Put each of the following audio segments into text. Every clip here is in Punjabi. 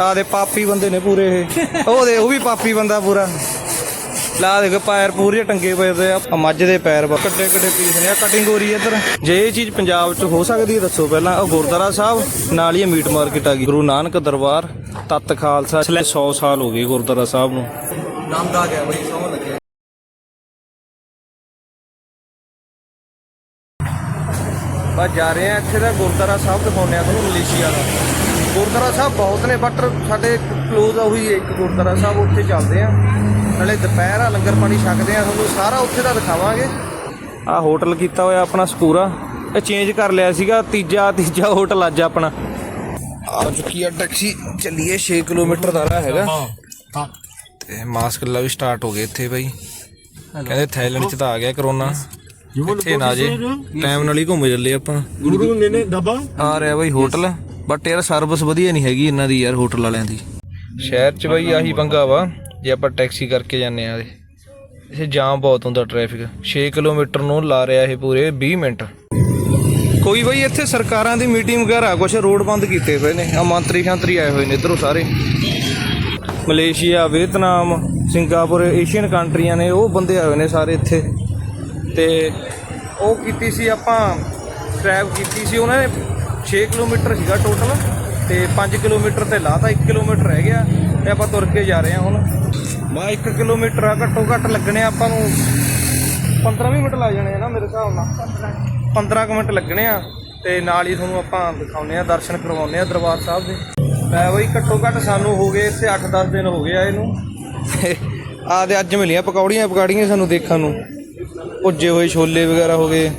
ਆ ਦੇ ਪਾਪੀ ਬੰਦੇ ਨੇ ਪੂਰੇ ਇਹ। ਉਹ ਦੇ, ਉਹ ਵੀ ਪਾਪੀ ਬੰਦਾ ਪੂਰਾ। ਲਾ ਦੇਖ ਪੈਰ ਪੂਰੇ ਟੰਗੇ ਪਏ ਤੇ ਆ। ਮੱਝ ਦੇ ਪੈਰ ਕੱਡੇ ਕੱਡੇ ਪੀਸ ਨੇ ਆ ਕਟਿੰਗ ਹੋ ਰਹੀ ਹੈ ਇੱਧਰ। ਜੇ ਇਹ ਚੀਜ਼ ਪੰਜਾਬ 'ਚ ਹੋ ਸਕਦੀ ਹੈ, ਦੱਸੋ ਪਹਿਲਾਂ। ਉਹ ਗੁਰਦੁਆਰਾ ਸਾਹਿਬ, ਨਾਲ ਹੀ ਮੀਟ ਮਾਰਕੀਟ ਆ ਗਈ। ਗੁਰੂ ਨਾਨਕ ਦਰਬਾਰ, ਤਤ ਖਾਲਸਾ 100 ਸਾਲ ਹੋ ਗਏ ਗੁਰਦੁਆਰਾ ਸਾਹਿਬ ਨੂੰ। ਨਾਮ ਦਾ ਬੜੀ ਸੋਹਣ ਲੱਗਿਆ ਬਸ ਜਾ ਰਹੇ ਆ ਇੱਥੇ ਦਾ ਗੁਰਦੁਆਰਾ ਸਾਹਿਬ ਦਿਖਾਉਂਦੇ ਆ ਤੁਹਾਨੂੰ ਮਲੇਸ਼ੀਆ ਦਾ। ਗੁਰਦੁਆਰਾ ਸਾਹਿਬ ਬਹੁਤ ਨੇ ਬਟ ਸਾਡੇ ਕਲੋਜ਼ ਉਹੀ ਇੱਕ ਗੁਰਦੁਆਰਾ ਸਾਹਿਬ ਉੱਥੇ ਚੱਲਦੇ ਆ। ਨਾਲੇ ਦੁਪਹਿਰ ਆ ਲੰਗਰ ਪਾਣੀ ਛਕਦੇ ਆ ਤੁਹਾਨੂੰ ਸਾਰਾ ਉੱਥੇ ਦਾ ਦਿਖਾਵਾਂਗੇ। ਆ ਹੋਟਲ ਕੀਤਾ ਹੋਇਆ ਆਪਣਾ ਸਕੂਰਾ। ਇਹ ਚੇਂਜ ਕਰ ਲਿਆ ਸੀਗਾ ਤੀਜਾ ਤੀਜਾ ਹੋਟਲ ਅੱਜ ਆਪਣਾ। ਆ ਚੁੱਕੀ ਆ ਟੈਕਸੀ ਚੱਲੀਏ 6 ਕਿਲੋਮੀਟਰ ਦਾ ਰਾਹ ਹੈਗਾ। ਤੇ ਮਾਸਕ ਲਾ ਵੀ ਸਟਾਰਟ ਹੋ ਗਏ ਇੱਥੇ ਬਾਈ। ਕਹਿੰਦੇ ਥਾਈਲੈਂਡ ਚ ਤਾਂ ਆ ਗਿਆ ਕਰੋਨਾ। ਇੱਥੇ ਨਾ ਜੇ ਟਾਈਮ ਨਾਲ ਹੀ ਘੁੰਮ ਚੱਲੇ ਆਪਾਂ। ਗੁਰੂ ਨੇ ਨੇ ਡੱਬਾ ਆ ਰਿਹਾ ਬਾਈ ਹੋਟਲ। ਬਟ ਯਾਰ ਸਰਵਿਸ ਵਧੀਆ ਨਹੀਂ ਹੈਗੀ ਇਹਨਾਂ ਦੀ ਯਾਰ ਹੋਟਲ ਵਾਲਿਆਂ ਦੀ। ਸ਼ਹਿਰ 'ਚ ਬਾਈ ਆਹੀ ਪੰਗਾ ਵਾ, ਜੇ ਆਪਾਂ ਟੈਕਸੀ ਕਰਕੇ ਜਾਂਦੇ ਆ ਇਹ ਜਾਮ ਬਹੁਤ ਹੁੰਦਾ ਟ੍ਰੈਫਿਕ 6 ਕਿਲੋਮੀਟਰ ਨੂੰ ਲਾ ਰਿਹਾ ਇਹ ਪੂਰੇ 20 ਮਿੰਟ। ਕੋਈ ਬਾਈ ਇੱਥੇ ਸਰਕਾਰਾਂ ਦੀ ਮੀਟਿੰਗ ਵਗੈਰਾ, ਕੁਛ ਰੋਡ ਬੰਦ ਕੀਤੇ ਹੋਏ ਨੇ। ਆ ਮੰਤਰੀ ਸ਼ੰਤਰੀ ਆਏ ਹੋਏ ਨੇ ਇਧਰੋਂ ਸਾਰੇ। ਮਲੇਸ਼ੀਆ, ਵੀਅਤਨਾਮ, ਸਿੰਗਾਪੁਰ ਏਸ਼ੀਅਨ ਕੰਟਰੀਆਂ ਨੇ ਉਹ ਬੰਦੇ ਆਏ ਹੋਏ ਨੇ ਸਾਰੇ ਇੱਥੇ। ਤੇ ਉਹ ਕੀਤੀ ਸੀ ਆਪਾਂ ਟਰੈਵ ਕੀਤੀ ਸੀ ਉਹਨਾਂ ਨੇ। 6 ਕਿਲੋਮੀਟਰ ਸੀਗਾ ਟੋਟਲ ਤੇ 5 ਕਿਲੋਮੀਟਰ ਤੇ ਲਾਤਾ 1 ਕਿਲੋਮੀਟਰ ਰਹਿ ਗਿਆ ਤੇ ਆਪਾਂ ਤੁਰ ਕੇ ਜਾ ਰਹੇ ਹਾਂ ਹੁਣ। ਮੈਂ 1 ਕਿਲੋਮੀਟਰ ਆ, ਘੱਟੋ ਘੱਟ ਲੱਗਣੇ ਆ ਆਪਾਂ ਨੂੰ 15 20 ਮਿੰਟ ਲੱਗ ਜਾਣੇ ਆ ਨਾ ਮੇਰੇ ਹਿਸਾਬ ਨਾਲ। 15 ਕੁ ਮਿੰਟ ਲੱਗਣੇ ਆ ਤੇ ਨਾਲ ਹੀ ਤੁਹਾਨੂੰ ਆਪਾਂ ਦਿਖਾਉਨੇ ਆ ਦਰਸ਼ਨ ਕਰਵਾਉਨੇ ਆ ਦਰਬਾਰ ਸਾਹਿਬ ਦੇ। ਮੈਂ ਬਈ, ਘੱਟੋ ਘੱਟ ਸਾਨੂੰ ਹੋ ਗਏ ਇੱਥੇ 8-10 ਦਿਨ ਹੋ ਗਏ ਆ ਇਹਨੂੰ। ਆ ਤੇ ਅੱਜ ਮਿਲੀਆਂ ਪਕੌੜੀਆਂ, ਪਕਾੜੀਆਂ ਸਾਨੂੰ ਦੇਖਣ ਨੂੰ। ਭੁੱਜੇ ਹੋਏ ਛੋਲੇ ਵਗੈਰਾ ਹੋ ਗਏ।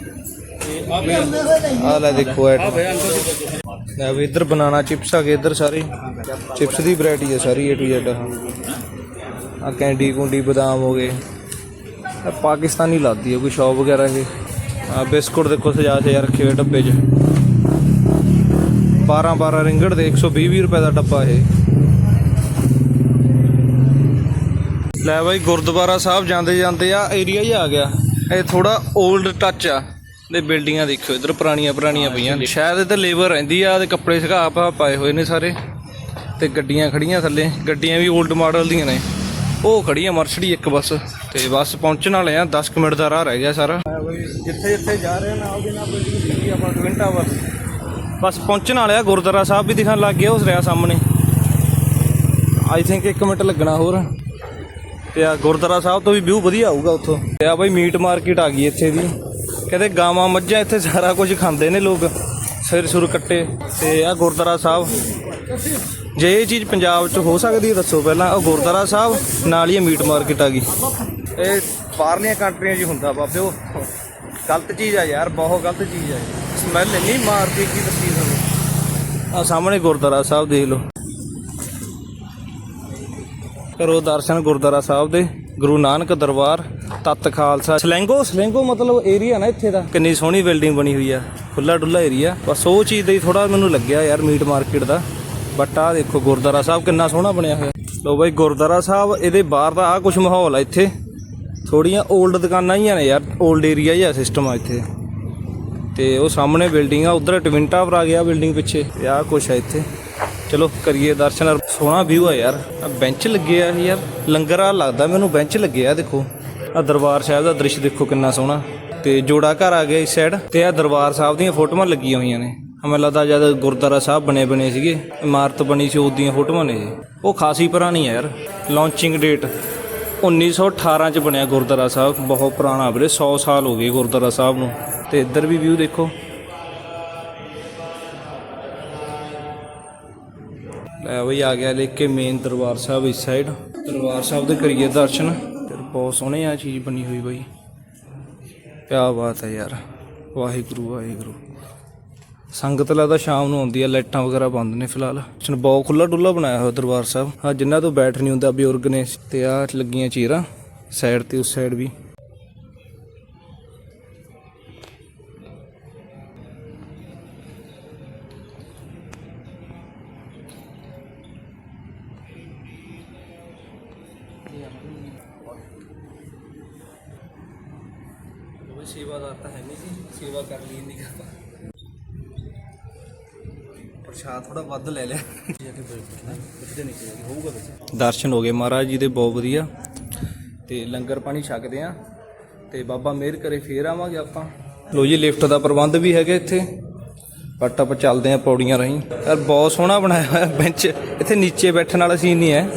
ਆ ਲੈ ਦੇਖੋ ਐਟ ਲੈ ਵੀ ਇੱਧਰ ਬਨਾਨਾ ਚਿਪਸ ਆ ਗਏ ਇੱਧਰ ਸਾਰੇ। ਚਿਪਸ ਦੀ ਵੈਰਾਈਟੀ ਹੈ ਸਾਰੀ ਏ ਟੂ ਜ਼ੈਡ ਆ ਕੈਂਡੀ ਕੁੰਡੀ, ਬਦਾਮ ਹੋ ਗਏ। ਇਹ ਪਾਕਿਸਤਾਨੀ ਲਾਦੀ ਹੈ ਕੋਈ ਸ਼ੌਪ ਵਗੈਰਾ ਇਹ। ਆ ਬਿਸਕੁਟ ਦੇਖੋ ਸਜਾ ਸਜਾ ਰੱਖੇ ਹੋਏ ਡੱਬੇ 'ਚ। 12 12 ਰਿੰਗੜ ਦੇ 120 20 ਰੁਪਏ ਦਾ ਡੱਬਾ ਇਹ। ਲੈ ਬਾਈ ਗੁਰਦੁਆਰਾ ਸਾਹਿਬ ਜਾਂਦੇ ਜਾਂਦੇ ਆ ਏਰੀਆ ਹੀ ਆ ਗਿਆ। ਇਹ ਥੋੜਾ 올ਡ ਟੱਚ ਆ। ਦੇ ਬਿਲਡਿੰਗਾਂ ਦੇਖਿਓ ਇਧਰ ਪੁਰਾਣੀਆਂ ਪੁਰਾਣੀਆਂ ਪਈਆਂ ਨੇ। ਸ਼ਾਇਦ ਇੱਧਰ ਲੇਬਰ ਰਹਿੰਦੀ ਆ ਤੇ ਕੱਪੜੇ ਸੁਕਾ ਪਾ ਪਾਏ ਹੋਏ ਨੇ ਸਾਰੇ। ਤੇ ਗੱਡੀਆਂ ਖੜੀਆਂ ਥੱਲੇ। ਗੱਡੀਆਂ ਵੀ 올ਡ ਮਾਡਲ ਦੀਆਂ ਨੇ। ਉਹ ਖੜੀ ਆ ਮਰਸਡੀ ਇੱਕ ਬੱਸ। ਤੇ ਬੱਸ ਪਹੁੰਚਣ ਵਾਲੇ ਆ 10 ਕੁ ਮਿੰਟ ਦਾ ਰਾਹ ਰਹਿ ਗਿਆ ਸਾਰਾ। ਜਿੱਥੇ ਜਿੱਥੇ ਜਾ ਰਹੇ ਨਾਲ ਦੇ ਨਾਲ ਬਿਲਡਿੰਗ ਸੀਗੀ ਆਪਣਾ ਟਵਿਨ ਟਾਵਰ ਬਸ। ਪਹੁੰਚਣ ਵਾਲੇ ਆ ਗੁਰਦੁਆਰਾ ਸਾਹਿਬ ਵੀ ਦਿਖਣ ਲੱਗ ਗਿਆ ਉਸ ਰਿਹਾ ਸਾਹਮਣੇ। ਆਈ ਥਿੰਕ 1 ਮਿੰਟ ਲੱਗਣਾ ਹੋਰ। ਤੇ ਆ ਗੁਰਦੁਆਰਾ ਸਾਹਿਬ ਤੋਂ ਵੀ ਵਿਊ ਵਧੀਆ ਆਊਗਾ ਉੱਥੋਂ। ਤੇ ਆ ਬਾਈ ਮੀਟ ਮਾਰਕੀਟ ਆ ਗਈ ਇੱਥੇ ਦੀ। ਕਹਿੰਦੇ ਗਾਵਾਂ ਮੱਝਾਂ ਇੱਥੇ ਸਾਰਾ ਕੁਝ ਖਾਂਦੇ ਨੇ ਲੋਕ। ਸਿਰ ਸੁਰ ਕੱਟੇ ਤੇ ਆ ਗੁਰਦੁਆਰਾ ਸਾਹਿਬ। ਜੇ ਇਹ ਚੀਜ਼ ਪੰਜਾਬ 'ਚ ਹੋ ਸਕਦੀ ਹੈ ਦੱਸੋ ਪਹਿਲਾਂ। ਉਹ ਗੁਰਦੁਆਰਾ ਸਾਹਿਬ ਨਾਲ ਹੀ ਮੀਟ ਮਾਰਕੀਟ ਆ ਗਈ। ਇਹ ਬਾਹਰਲੀਆਂ ਕੰਟਰੀਆਂ 'ਚ ਹੁੰਦਾ ਬਾਬੇ ਉਹ ਗਲਤ ਚੀਜ਼ ਆ ਯਾਰ ਬਹੁਤ ਗਲਤ ਚੀਜ਼ ਆ। ਸਮੈਲ ਇੰਨੀ ਮਾਰਦੀ ਕੀ ਦੱਸੀ ਤੁਹਾਨੂੰ। ਆ ਸਾਹਮਣੇ ਗੁਰਦੁਆਰਾ ਸਾਹਿਬ ਦੇਖ ਲਓ। ਕਰੋ ਦਰਸ਼ਨ ਗੁਰਦੁਆਰਾ ਸਾਹਿਬ ਦੇ। ਗੁਰੂ ਨਾਨਕ ਦਰਬਾਰ, ਤਤ ਖਾਲਸਾ। ਸਲੈਂਗੋ ਸਲੈਂਗੋ ਮਤਲਬ ਏਰੀਆ ਨਾ ਇੱਥੇ ਦਾ। ਕਿੰਨੀ ਸੋਹਣੀ ਬਿਲਡਿੰਗ ਬਣੀ ਹੋਈ ਆ। ਖੁੱਲਾ ਡੁੱਲਾ ਏਰੀਆ ਬਸ ਉਹ ਚੀਜ਼ ਦਾ ਹੀ ਥੋੜਾ ਮੈਨੂੰ ਲੱਗਿਆ ਯਾਰ ਮੀਟ ਮਾਰਕੀਟ ਦਾ। ਬਟ ਆਹ ਦੇਖੋ ਗੁਰਦੁਆਰਾ ਸਾਹਿਬ ਕਿੰਨਾ ਸੋਹਣਾ ਬਣਿਆ ਹੋਇਆ। ਲੋ ਬਾਈ, ਗੁਰਦੁਆਰਾ ਸਾਹਿਬ, ਇਹਦੇ ਬਾਹਰ ਦਾ ਆ ਕੁਝ ਮਾਹੌਲ ਆ ਇੱਥੇ। ਥੋੜੀਆਂ 올ਡ ਦੁਕਾਨਾਂ ਹੀ ਆ ਨੇ ਯਾਰ 올ਡ ਏਰੀਆ ਹੀ ਆ ਸਿਸਟਮ ਆ ਇੱਥੇ। ਤੇ ਉਹ ਸਾਹਮਣੇ ਬਿਲਡਿੰਗ ਆ, ਉਧਰ ਟਵਿਨ ਟਾਵਰ ਆ ਗਿਆ ਬਿਲਡਿੰਗ ਪਿੱਛੇ। ਤੇ ਆਹ ਕੁਛ ਆ ਇੱਥੇ। ਚਲੋ ਕਰੀਏ ਦਰਸ਼ਨ। ਸੋਹਣਾ ਵਿਊ ਆ ਯਾਰ। ਆ ਬੈਂਚ ਲੱਗੇ ਆ ਯਾਰ। ਲੰਗਰ ਆ, ਲੱਗਦਾ ਮੈਨੂੰ ਬੈਂਚ ਲੱਗੇ ਆ, ਦੇਖੋ। ਆ ਦਰਬਾਰ ਸਾਹਿਬ ਦਾ ਦ੍ਰਿਸ਼ ਦੇਖੋ ਕਿੰਨਾ ਸੋਹਣਾ। ਤੇ ਜੋੜਾ ਘਰ ਆ ਗਿਆ ਇਸ ਸਾਈਡ ਤੇ ਆ ਦਰਬਾਰ ਸਾਹਿਬ ਦੀਆਂ ਫੋਟੋਆਂ ਲੱਗੀਆਂ ਹੋਈਆਂ ਨੇ। ਮੈਨੂੰ ਲੱਗਦਾ ਜਦ ਗੁਰਦੁਆਰਾ ਸਾਹਿਬ ਬਣੇ ਬਣੇ ਸੀਗੇ। ਇਮਾਰਤ ਬਣੀ ਸੀ ਉਹਦੀਆਂ ਫੋਟੋਆਂ ਨੇ ਉਹ ਖਾਸੀ ਪੁਰਾਣੀ ਆ ਯਾਰ। ਲਾਂਚਿੰਗ ਡੇਟ 1918 ਚ ਬਣਿਆ ਗੁਰਦੁਆਰਾ ਸਾਹਿਬ। ਬਹੁਤ ਪੁਰਾਣਾ ਵੀਰੇ 100 ਸਾਲ ਹੋ ਗਏ ਗੁਰਦੁਆਰਾ ਸਾਹਿਬ ਨੂੰ। ਤੇ ਇੱਧਰ ਵੀ ਵਿਊ ਦੇਖੋ। ਲੈ ਬਈ ਆ ਗਿਆ ਲਿਖ ਕੇ ਮੇਨ ਦਰਬਾਰ ਸਾਹਿਬ ਇਸ ਸਾਈਡ ਦਰਬਾਰ ਸਾਹਿਬ ਦੇ ਕਰੀਏ ਦਰਸ਼ਨ। ਤੇ ਬਹੁਤ ਸੋਹਣੇ ਆ ਚੀਜ਼ ਬਣੀ ਹੋਈ ਬਾਈ। ਕਿਆ ਬਾਤ ਹੈ ਯਾਰ। ਵਾਹਿਗੁਰੂ ਵਾਹਿਗੁਰੂ। ਸੰਗਤ ਤਾਂ ਸ਼ਾਮ ਨੂੰ ਆਉਂਦੀ ਆ, ਲਾਈਟਾਂ ਵਗੈਰਾ ਬੰਦ ਨੇ ਫਿਲਹਾਲ। ਸਨ ਬਹੁਤ ਖੁੱਲਾ ਡੁੱਲਾ ਬਣਾਇਆ ਹੋਇਆ ਦਰਬਾਰ ਸਾਹਿਬ। ਹਾਂ ਜਿੰਨਾ ਤੋਂ ਬੈਠ ਨਹੀਂ ਹੁੰਦਾ, ਬਜ਼ੁਰਗ ਨੇ ਤੇ ਆ ਲੱਗੀਆਂ ਚੀਰਾਂ। ਸਾਈਡ ਤੇ ਉਸ ਸਾਈਡ ਵੀ। ਸੇਵਾਦਾਰ ਤਾਂ ਹੈ ਨਹੀਂ ਸੀ ਸੇਵਾ ਕਰ ਲਈ ਨਹੀਂ ਕਰਦਾ ਪ੍ਰਸ਼ਾਦ ਥੋੜਾ ਵੱਧ ਲੈ ਲਿਆ। ਦਰਸ਼ਨ ਹੋ ਗਏ ਮਹਾਰਾਜ ਜੀ ਦੇ, ਬਹੁਤ ਵਧੀਆ। ਤੇ ਲੰਗਰ ਪਾਣੀ ਛਕਦੇ ਆ ਤੇ ਬਾਬਾ ਮਿਹਰ ਕਰੇ, ਫੇਰ ਆਵਾਂਗੇ ਆਪਾਂ। ਲੋ ਜੀ, ਲਿਫਟ ਦਾ ਪ੍ਰਬੰਧ ਵੀ ਹੈਗਾ ਇੱਥੇ। ਬਟ ਆਪਾਂ ਚੱਲਦੇ ਆ ਪੌੜੀਆਂ ਰਾਹੀਂ। ਯਾਰ, ਬਹੁਤ ਸੋਹਣਾ ਬਣਾਇਆ ਹੋਇਆ ਬੈਂਚ। ਇੱਥੇ ਨੀਚੇ ਬੈਠਣ ਵਾਲਾ ਸੀਨ ਨਹੀਂ ਹੈ।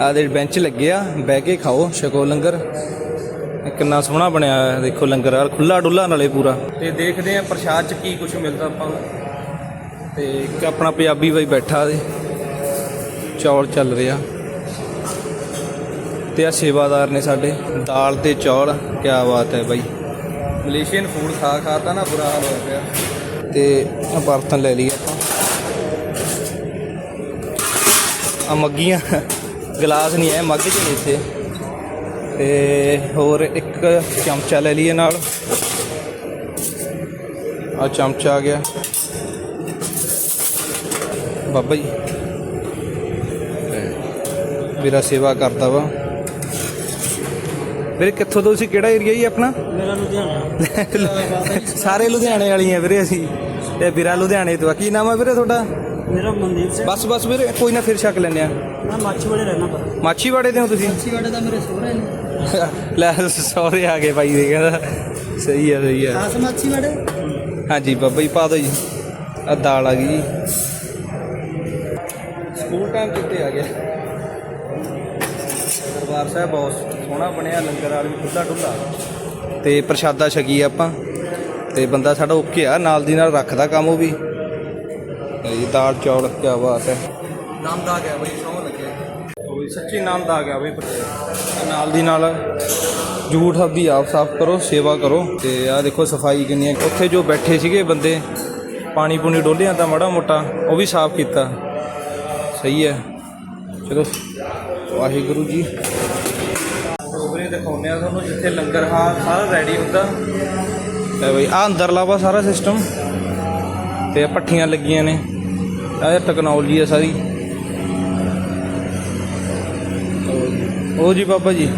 ਆਦੇ ਬੈਂਚ ਲੱਗੇ ਆ। ਬਹਿ ਕੇ ਖਾਓ, ਛਕੋ ਲੰਗਰ। ਇਹ ਕਿੰਨਾ ਸੋਹਣਾ ਬਣਿਆ ਹੋਇਆ ਦੇਖੋ ਲੰਗਰ ਯਾਰ ਖੁੱਲਾ ਡੁੱਲਾ ਨਾਲੇ ਪੂਰਾ। ਤੇ ਦੇਖਦੇ ਆ ਪ੍ਰਸ਼ਾਦ ਚ ਕੀ ਕੁਝ ਮਿਲਦਾ ਆਪਾਂ ਨੂੰ। ਤੇ ਇੱਕ ਆਪਣਾ ਪੰਜਾਬੀ ਬਾਈ ਬੈਠਾ ਦੇ ਚੌਲ ਚੱਲ ਰਿਹਾ। ਤੇ ਆ ਸੇਵਾਦਾਰ ਨੇ ਸਾਡੇ ਦਾਲ ਤੇ ਚੌਲ ਕੀ ਬਾਤ ਹੈ ਬਾਈ। ਮਲੇਸ਼ੀਅਨ ਫੂਡ ਖਾ ਖਾ ਤਾਂ ਨਾ ਬੁਰਾ ਹਾਲ ਹੋਇਆ ਪਿਆ। ਤੇ ਆ ਬਰਤਨ ਲੈ ਲਈ ਆਪਾਂ। ਆ ਮੱਗੀਆਂ ਗਲਾਸ ਨਹੀਂ ਹੈ ਮੱਗ ਚ ਨੇ ਇੱਥੇ। ਤੇ ਹੋਰ ਇੱਕ ਚਮਚਾ ਲੈ ਲਈਏ ਨਾਲ। ਆ ਚਮਚਾ ਆ ਗਿਆ। ਬਾਬਾ ਜੀ। ਮੇਰਾ ਸੇਵਾ ਕਰਦਾ ਵਾ। ਵੀਰੇ ਕਿੱਥੋਂ ਤੋਂ ਤੁਸੀਂ ਕਿਹੜਾ ਏਰੀਆ ਜੀ ਆਪਣਾ? ਮੇਰਾ ਲੁਧਿਆਣਾ। ਸਾਰੇ ਲੁਧਿਆਣੇ ਵਾਲੀ ਆ ਵੀਰੇ ਅਸੀਂ। ਤੇ ਵੀਰਾ ਲੁਧਿਆਣੇ ਤੋਂ ਆ। ਕੀ ਨਾਮ ਆ ਵੀਰੇ ਤੁਹਾਡਾ? ਮੇਰਾ ਮਨਦੀਪ ਸਿੰਘ। ਬਸ ਬਸ ਵੀਰੇ ਕੋਈ ਨਾ ਫਿਰ ਛਕ ਲੈਂਦੇ ਆ। ਮੈਂ ਮਾਛੀਵਾੜੇ ਰਹਿਣਾ ਪਰ। ਮਾਛੀਵਾੜੇ ਦੇ ਹੋ ਤੁਸੀਂ? ਮਾਛੀਵਾੜੇ ਦਾ ਮੇਰੇ ਸਹੁਰੇ ਨੇ। ਲੈ ਸੌਰੇ ਆ ਗਏ ਬਾਈ ਦੇ ਕਹਿੰਦਾ ਸਹੀ ਆ ਸਹੀ ਆ। ਖਾਸ ਮਾਛੀਵਾੜੇ ਹਾਂਜੀ ਬਾਬਾ ਜੀ ਪਾ ਦਿਓ ਜੀ। ਆ ਦਾਲ ਆ ਗਈ ਜੀ। ਸਕੂਲ ਟਾਈਮ ਕਿੱਥੇ ਆ ਗਿਆ। ਦਰਬਾਰ ਸਾਹਿਬ ਬਹੁਤ ਸੋਹਣਾ ਬਣਿਆ ਲੰਗਰ ਵਾਲ ਵੀ ਖੁੱਲਾ ਡੁੱਲਾ ਤੇ ਪ੍ਰਸ਼ਾਦਾ ਛਕੀ ਆਪਾਂ। ਤੇ ਬੰਦਾ ਸਾਡਾ ਓਕੇ ਆ ਨਾਲ ਦੀ ਨਾਲ ਰੱਖਦਾ ਕੰਮ ਉਹ ਵੀ। ਇਹ ਦਾਲ ਚੌਲ ਕੀ ਬਾਤ ਹੈ। ਨਾਮ ਦਾ ਗਿਆ ਬਈ ਸੌ ਲੱਗਿਆ ਸੱਚੀ ਨਾਮ ਦਾ ਗਿਆ ਬਈ ਤੇ ਨਾਲ ਦੀ ਨਾਲ ਜੂਠ ਆਪਦੀ ਆਪ ਸਾਫ਼ ਕਰੋ ਸੇਵਾ ਕਰੋ ਤੇ ਆ ਦੇਖੋ ਸਫ਼ਾਈ ਕਿੰਨੀ ਹੈ। ਉੱਥੇ ਜੋ ਬੈਠੇ ਸੀਗੇ ਬੰਦੇ ਪਾਣੀ ਪੂਣੀ ਡੋਲਿਆਂ ਤਾਂ ਮਾੜਾ ਮੋਟਾ ਉਹ ਵੀ ਸਾਫ਼ ਕੀਤਾ। ਸਹੀ ਹੈ। ਚਲੋ ਵਾਹਿਗੁਰੂ ਜੀ। ਉਹਨੇ ਦਿਖਾਉਂਦੇ ਆ ਤੁਹਾਨੂੰ ਜਿੱਥੇ ਲੰਗਰ ਹਾਂ ਸਾਰਾ ਰੈਡੀ ਹੁੰਦਾ। ਤੇ ਬਈ ਆ ਅੰਦਰਲਾ ਵਾ ਸਾਰਾ ਸਿਸਟਮ ਤੇ ਆਹ ਭੱਠੀਆਂ ਲੱਗੀਆਂ ਨੇ। ਆ ਟੈਕਨੋਲੋਜੀ ਆ ਸਾਰੀ। ਉਹ ਜੀ ਬਾਬਾ ਜੀ।